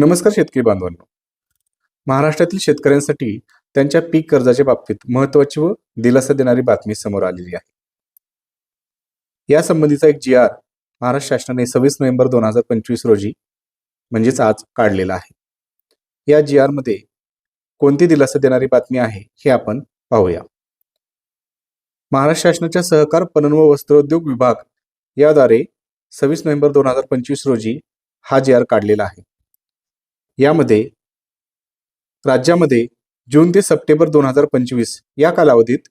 नमस्कार शेतकरी बांधवांनो. महाराष्ट्रातील शेतकऱ्यांसाठी त्यांच्या पीक कर्जाच्या बाबतीत महत्वाची व दिलासा देणारी बातमी समोर आलेली आहे. या संबंधीचा एक जी आर महाराष्ट्र शासनाने सव्वीस नोव्हेंबर दोन हजार पंचवीस रोजी म्हणजेच आज काढलेला आहे. या जी आरमध्ये कोणती दिलासा देणारी बातमी आहे हे आपण पाहूया. महाराष्ट्र शासनाच्या सहकार पणन व वस्त्रोद्योग विभाग याद्वारे सव्वीस नोव्हेंबर दोन हजार पंचवीस रोजी हा जी आर काढलेला आहे. यामध्ये राज्यामध्ये जून ते सप्टेंबर दोन हजार पंचवीस या कालावधीत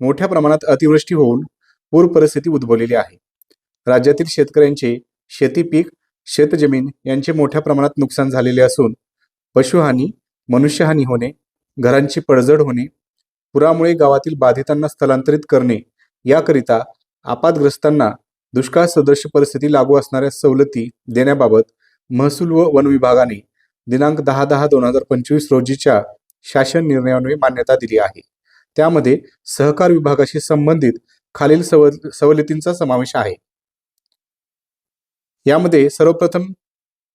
मोठ्या प्रमाणात अतिवृष्टी होऊन पूर परिस्थिती उद्भवलेली आहे. राज्यातील शेतकऱ्यांचे शेती पीक शेतजमीन यांचे मोठ्या प्रमाणात नुकसान झालेले असून पशुहानी मनुष्यहानी होणे घरांची पडझड होणे पुरामुळे गावातील बाधितांना स्थलांतरित करणे याकरिता आपातग्रस्तांना दुष्काळ सदृश परिस्थिती लागू असणाऱ्या सवलती देण्याबाबत महसूल व वन विभागाने दिनांक दहा दहा दोन हजार पंचवीस रोजीच्या शासन निर्णयान्वये मान्यता दिली आहे. त्यामध्ये सहकार विभागाशी संबंधित खालील सव सवलतींचा समावेश आहे. यामध्ये सर्वप्रथम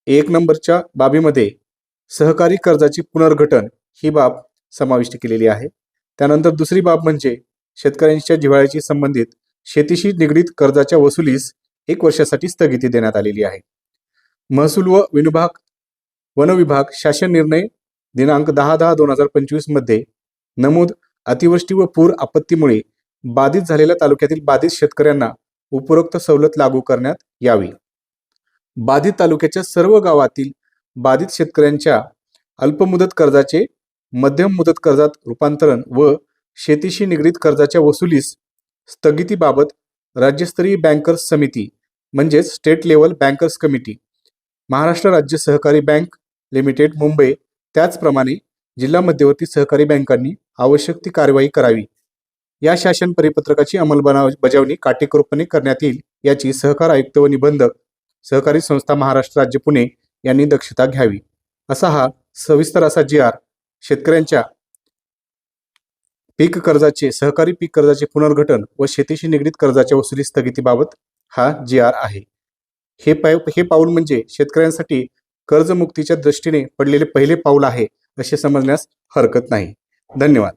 एक नंबरच्या बाबीमध्ये सहकारी कर्जाची पुनर्गठन ही बाब समाविष्ट केलेली आहे. त्यानंतर दुसरी बाब म्हणजे शेतकऱ्यांच्या जिव्हाळ्याशी संबंधित शेतीशी निगडीत कर्जाच्या वसुलीस एक वर्षासाठी स्थगिती देण्यात आलेली आहे. महसूल व विनुभाग वन विभाग शासन निर्णय दिनांक दहा दहा दोन हजार पंचवीसमध्ये नमूद अतिवृष्टी व पूर आपत्तीमुळे बाधित झालेल्या तालुक्यातील बाधित शेतकऱ्यांना उपरोक्त सवलत लागू करण्यात यावी. बाधित तालुक्याच्या सर्व गावातील बाधित शेतकऱ्यांच्या अल्पमुदत कर्जाचे मध्यम मुदत कर्जात रूपांतरण व शेतीशी निगडीत कर्जाच्या वसुलीस स्थगितीबाबत राज्यस्तरीय बँकर्स समिती म्हणजेच state level bankers committee Maharashtra राज्य सहकारी बँक लिमिटेड मुंबई. त्याचप्रमाणे जिल्हा मध्यवर्ती सहकारी बँकांनी आवश्यक ती कारवाई करावी. या शासन परिपत्रकाची अंमलबजावणी काटेकोरपणे करण्यात येईल याची सहकार आयुक्त व निबंधक सहकारी संस्था महाराष्ट्र राज्य पुणे यांनी दक्षता घ्यावी. असा हा सविस्तर असा जी आर. शेतकऱ्यांच्या पीक कर्जाचे सहकारी पीक कर्जाचे पुनर्गठन व शेतीशी निगडीत कर्जाच्या वसुली स्थगितीबाबत हा जी आर आहे. हे पाय हे पाऊल म्हणजे शेतकऱ्यांसाठी कर्जमुक्तीच्या दृष्टीने पडलेले पहिले पाऊल आहे असे समजण्यास हरकत नाही. धन्यवाद.